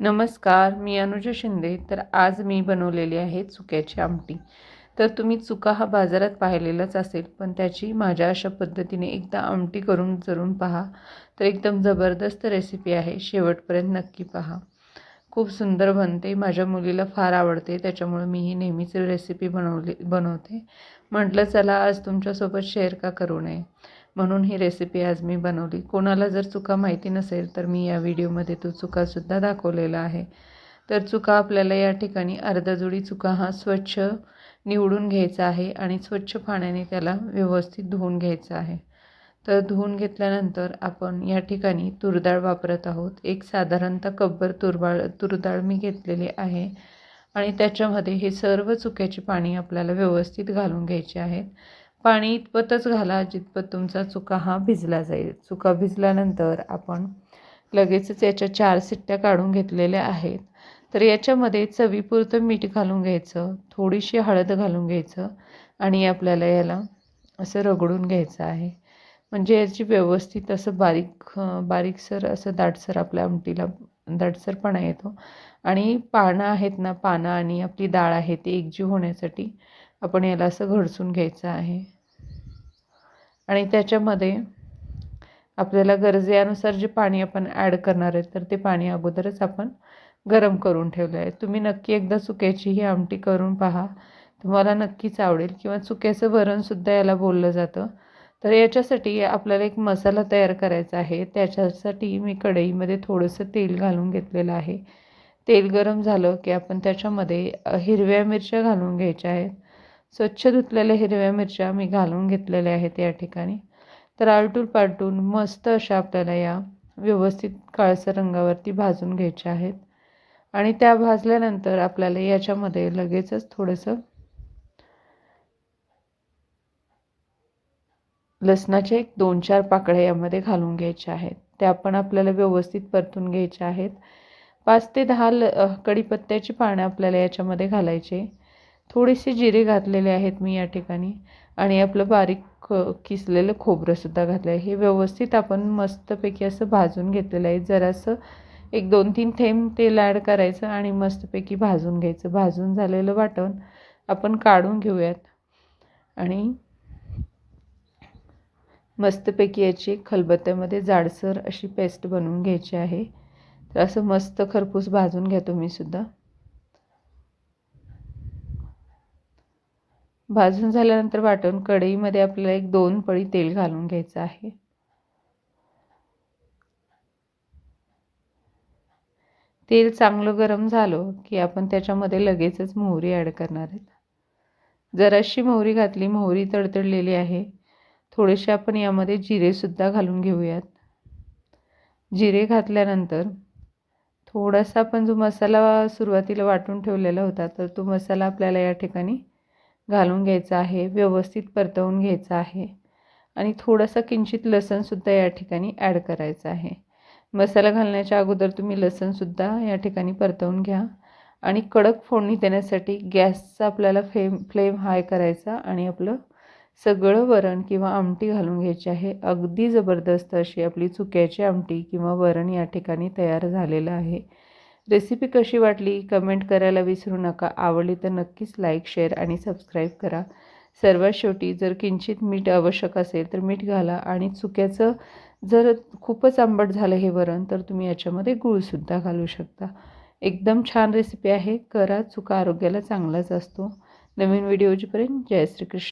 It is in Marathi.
नमस्कार मी अनुजा शिंदे. तर आज मी बनवलेली आहे चुक्याची आमटी. तर तुम्ही चुका हा बाजारात पाहिलेलाच असेल पण त्याची माझ्या अशा पद्धतीने एकदा आमटी करून जरून पहा. तर एकदम जबरदस्त रेसिपी आहे शेवटपर्यंत नक्की पहा. खूप सुंदर बनते माझ्या मुलीला फार आवडते त्याच्यामुळे मी ही नेहमीच रेसिपी बनवली बनवते. म्हटलं चला आज तुमच्यासोबत शेअर का करू नये? म्हणून ही रेसिपी आज मी बनवली. कोणाला जर चुका माहिती नसेल तर मी या व्हिडिओमध्ये तो चुकासुद्धा दाखवलेला आहे. तर चुका आपल्याला या ठिकाणी अर्धा जोडी चुका हा स्वच्छ निवडून घ्यायचा आहे आणि स्वच्छ पाण्याने त्याला व्यवस्थित धुवून घ्यायचा आहे. तर धुवून घेतल्यानंतर आपण या ठिकाणी तुरडाळ वापरत आहोत. एक साधारणतः कब्बर तुरबाळ तुरडाळ मी घेतलेली आहे आणि त्याच्यामध्ये हे सर्व चुक्याची पाणी आपल्याला व्यवस्थित घालून घ्यायचे आहेत. पाणी इतपतच घाला जितपत तुमचा चुका हा भिजला जाईल. चुका भिजल्यानंतर आपण लगेचच याच्या चार सिट्ट्या काढून घेतलेल्या आहेत. तर याच्यामध्ये चवीपुरतं मीठ घालून घ्यायचं थोडीशी हळद घालून घ्यायचं आणि आपल्याला याला असं रगडून घ्यायचं आहे. म्हणजे याची व्यवस्थित असं बारीक बारीकसर असं दाटसर आपल्या आमटीला दाटसरपणा येतो. आणि पानं आहेत ना पानं आणि आपली डाळ आहे ती एकजीव होण्यासाठी आपण याला असं घडसून घ्यायचं आहे. आणि त्याच्यामध्ये आपल्याला गरजेनुसार जे पाणी आपण ॲड करणार आहे तर ते पाणी अगोदरच आपण गरम करून ठेवलं आहे. तुम्ही नक्की एकदा चुक्याची ही आमटी करून पहा. तुम्हाला नक्कीच आवडेल. किंवा चुक्याचं वरणसुद्धा याला बोललं जातं. तर याच्यासाठी आपल्याला एक मसाला तयार करायचा आहे. त्याच्यासाठी मी कढईमध्ये थोडंसं तेल घालून घेतलेलं आहे. तेल गरम झालं की आपण त्याच्यामध्ये हिरव्या मिरच्या घालून घ्यायच्या आहेत. स्वच्छ धुतलेल्या हिरव्या मिरच्या मी घालून घेतलेल्या आहेत या ठिकाणी. तर आलटून पालटून मस्त अशा आपल्याला या व्यवस्थित काळसर रंगावरती भाजून घ्यायच्या आहेत. आणि त्या भाजल्यानंतर आपल्याला याच्यामध्ये लगेचच थोडंसं लसणाचे एक दोन चार पाकळ्या यामध्ये घालून घ्यायच्या आहेत. त्या पण आपल्याला व्यवस्थित परतून घ्यायच्या आहेत. पाच ते दहा ल कढीपत्त्याची पानं आपल्याला याच्यामध्ये घालायचे. थोडेसे जिरे घातलेले आहेत मी या ठिकाणी. आणि आपलं बारीक किसलेलं खोबरंसुद्धा घातलं आहे हे व्यवस्थित आपण मस्तपैकी असं भाजून घेतलेलं आहे. जरासं एक दोन तीन थेंब तेल ॲड करायचं आणि मस्तपैकी भाजून घ्यायचं. भाजून झालेलं वाटण आपण काढून घेऊयात. आणि मस्तपैकी याची खलबत्त्यामध्ये जाडसर अशी पेस्ट बनवून घ्यायची आहे. तर असं मस्त खरपूस भाजून घ्या तुम्हीसुद्धा भाजून झाल्यानंतर वाटून कढईमध्ये आपल्याला एक दोन पळी तेल घालून घ्यायचं आहे. तेल चांगलं गरम झालं की आपण त्याच्यामध्ये लगेचच मोहरी ॲड करणार आहेत. जराशी मोहरी घातली मोहरी तडतडलेली आहे. थोडेसे आपण यामध्ये जिरेसुद्धा घालून घेऊयात. जिरे घातल्यानंतर थोडासा आपण जो मसाला सुरुवातीला वाटून ठेवलेला होता तर तो मसाला आपल्याला या ठिकाणी घालून घ्यायचा आहे व्यवस्थित परतवून घ्यायचा आहे. आणि थोडासा किंचित लसणसुद्धा या ठिकाणी ॲड करायचा आहे. मसाला घालण्याच्या अगोदर तुम्ही लसणसुद्धा या ठिकाणी परतवून घ्या. आणि कडक फोडणी देण्यासाठी गॅसचा आपल्याला फ्लेम फ्लेम हाय करायचा आणि आपलं सगळं वरण किंवा आमटी घालून घ्यायची आहे. अगदी जबरदस्त अशी आपली चुक्याची आमटी किंवा वरण या ठिकाणी तयार झालेलं आहे. रेसिपी कशी वाटली कमेंट करायला विसरू नका. आवडली तर नक्कीच लाईक शेअर आणि सबस्क्राईब करा. सर्वात शेवटी जर किंचित मीठ आवश्यक असेल तर मीठ घाला आणि चुक्याचं जर खूपच आंबट झालं हे वरण तर तुम्ही याच्यामध्ये गूळसुद्धा घालू शकता. एकदम छान रेसिपी आहे. करा चुका आरोग्याला चांगलाच असतो. नवीन व्हिडिओजीपर्यंत जय श्रीकृष्ण.